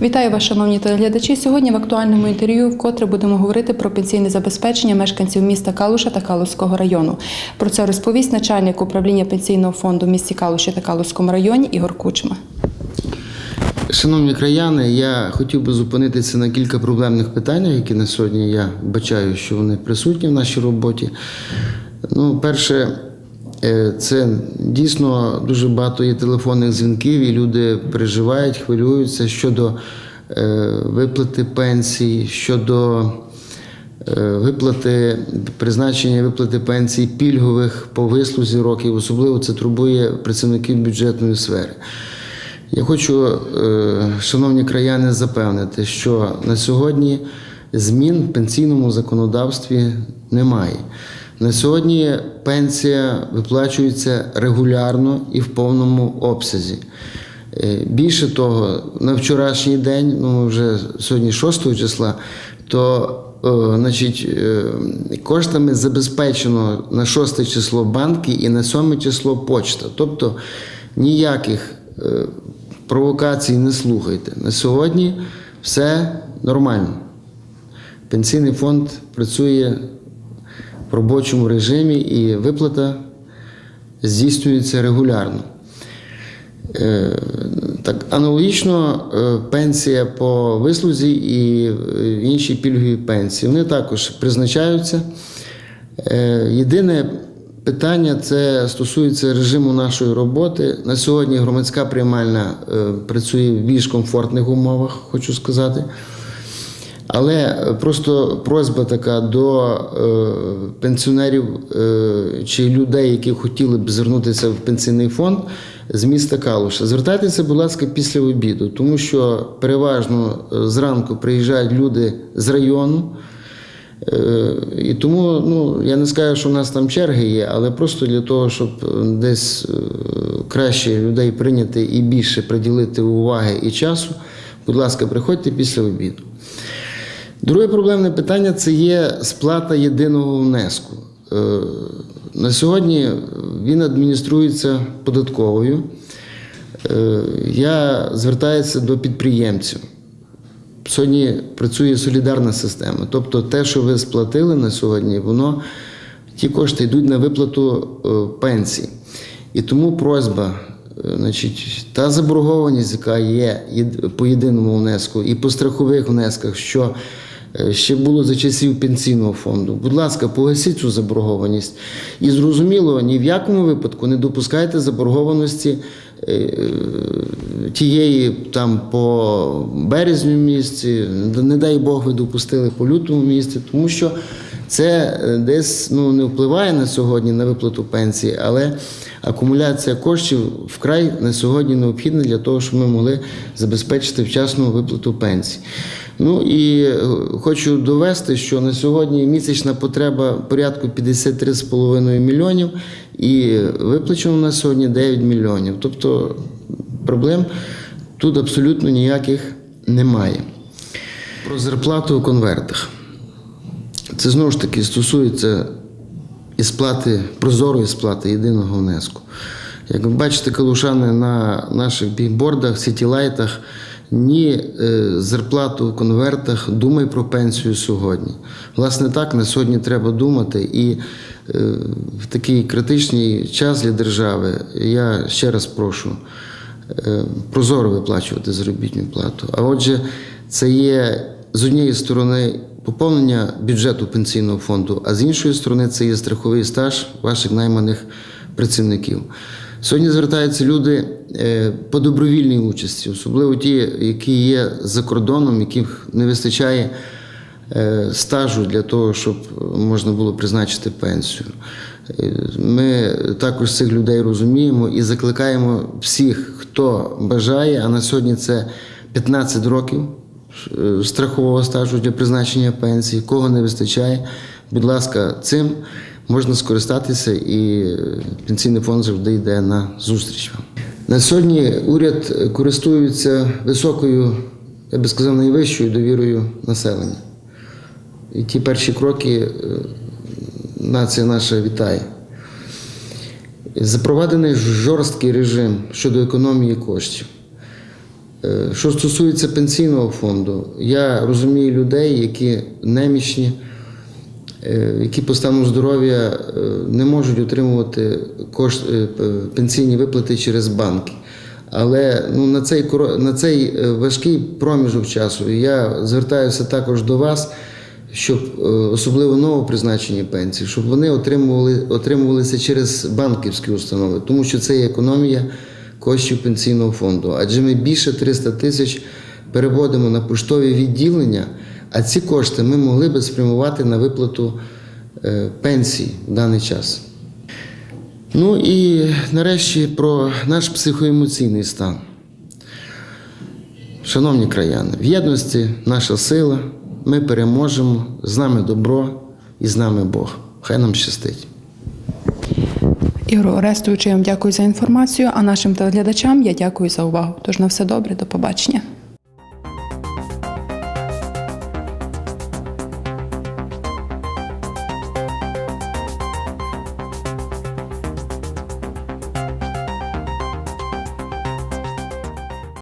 Вітаю вас, шановні телеглядачі. Сьогодні в актуальному інтерв'ю вкотре будемо говорити про пенсійне забезпечення мешканців міста Калуша та Калуського району. Про це розповість начальник управління пенсійного фонду в місті Калуші та Калуському районі Ігор Кучма. Шановні краяни, я хотів би зупинитися на кілька проблемних питань, які на сьогодні я бачаю, що вони присутні в нашій роботі. Ну, перше, це дійсно дуже багато є телефонних дзвінків, і люди переживають, хвилюються щодо е, виплати пенсій, щодо е, виплати призначення виплати пенсій пільгових по вислузі років. Особливо це турбує працівників бюджетної сфери. Я хочу, е, шановні краяни, запевнити, що на сьогодні змін в пенсійному законодавстві немає. На сьогодні пенсія виплачується регулярно і в повному обсязі. Е, Більше того, на вчорашній день, ну вже сьогодні 6 числа, то е, значить, е, коштами забезпечено на 6 число банки і на 7 число почта. Тобто ніяких провокацій не слухайте. На сьогодні все нормально. Пенсійний фонд працює в робочому режимі і виплата здійснюється регулярно. Е, Так, аналогічно е, пенсія по вислузі і е, інші пільгові пенсії. Вони також призначаються. Єдине питання це стосується режиму нашої роботи. На сьогодні громадська приймальна працює в більш комфортних умовах, хочу сказати. Але просто просьба така до е, пенсіонерів е, чи людей, які хотіли б звернутися в пенсійний фонд з міста Калуша. Звертайтеся, будь ласка, після обіду, тому що переважно е, зранку приїжджають люди з району. І тому ну, я не скажу, що в нас там черги є, але просто для того, щоб десь краще людей прийняти і більше приділити уваги і часу, будь ласка, приходьте після обіду. Друге проблемне питання це є сплата єдиного внеску. Е, На сьогодні він адмініструється податковою. Е, Я звертаюся до підприємців. Сьогодні працює солідарна система. Тобто те, що ви сплатили на сєдні, воно ті кошти йдуть на виплату е, пенсій. І тому просьба, значить, та заборгованість, яка є по єдиному внеску, і по страхових внесках, що ще було за часів пенсійного фонду. Будь ласка, погасіть цю заборгованість. І зрозуміло, ні в якому випадку не допускайте заборгованості е, тієї там по березню місці, не дай Бог ви допустили по лютому місці, тому що це е, десь ну, не впливає на сьогодні на виплату пенсії, але акумуляція коштів вкрай на сьогодні необхідна для того, щоб ми могли забезпечити вчасну виплату пенсії. Ну і е, хочу довести, що на сьогодні місячна потреба порядку 53,5 мільйонів і виплачено на сьогодні 9 мільйонів. Тобто проблем тут абсолютно ніяких немає. Про зарплату у конвертах. Це знову ж таки стосується і сплати, прозорої сплати єдиного внеску. Як ви бачите, калушани на наших бігбордах, сітілайтах, ні е, зарплату в конвертах, думай про пенсію сьогодні. Власне, так на сьогодні треба думати. І е, в такий критичний час для держави я ще раз прошу е, прозоро виплачувати заробітну плату. А отже, це є з однієї сторони поповнення бюджету пенсійного фонду, а з іншої сторони це є страховий стаж ваших найманих працівників. Сьогодні звертаються люди е, по добровільній участі, особливо ті, які є за кордоном, яких не вистачає е, стажу для того, щоб можна було призначити пенсію. Е, Ми також цих людей розуміємо і закликаємо всіх, хто бажає, а на сьогодні це 15 років страхового стажу для призначення пенсії, кого не вистачає. Будь ласка, цим можна скористатися, і е, пенсійний фонд завжди йде на зустріч. На сьогодні уряд користується високою, я би сказав, найвищою довірою населення. І ті перші кроки е, нація наша вітає. Запровадений жорсткий режим щодо економії коштів. Е, Що стосується пенсійного фонду, я розумію людей, які немічні, е, які по стану здоров'я е, не можуть отримувати кошт, пенсійні виплати через банки. Але ну, на, цей, на цей важкий проміжок часу я звертаюся також до вас, щоб особливо новопризначені пенсії, щоб вони отримували, отримувалися через банківські установи, тому що це є економія коштів пенсійного фонду. Адже ми більше 300 тисяч переводимо на поштові відділення, а ці кошти ми могли би спрямувати на виплату е, пенсій в даний час. Ну і нарешті про наш психоемоційний стан. Шановні краяни, в єдності наша сила, ми переможемо, з нами добро і з нами Бог. Хай нам щастить. Ігор Орестовичу, я вам дякую за інформацію, а нашим телеглядачам я дякую за увагу. Тож на все добре, до побачення.